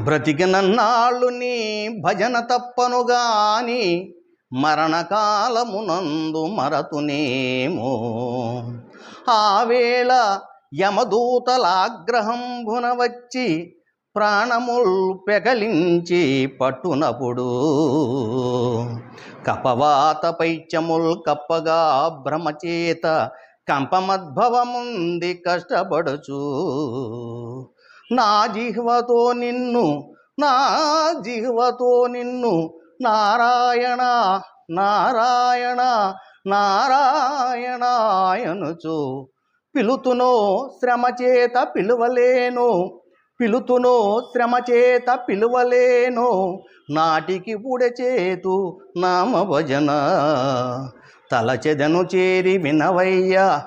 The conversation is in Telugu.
బ్రతికినన్నాళ్ళు నీ భజన తప్పనుగాని మరణకాలమునందు మరతునేమో. ఆవేళ యమదూతలాగ్రహంభున వచ్చి ప్రాణముల్ పెగలించి పట్టునప్పుడు కపవాత పైత్యముల్ కప్పగా భ్రమచేత కంపమద్భవముంది కష్టపడుచు నా జిహ్వతో నిన్ను నా జిహ్వతో నిన్ను నారాయణ నారాయణ నారాయణాయనుచు. పిలుతునో శ్రమచేత పిలువలేను పిలుతునో శ్రమచేత పిలువలేను నాటికి పుడచేతు నామ భజన తలచెదను చేరి వినవయ్యా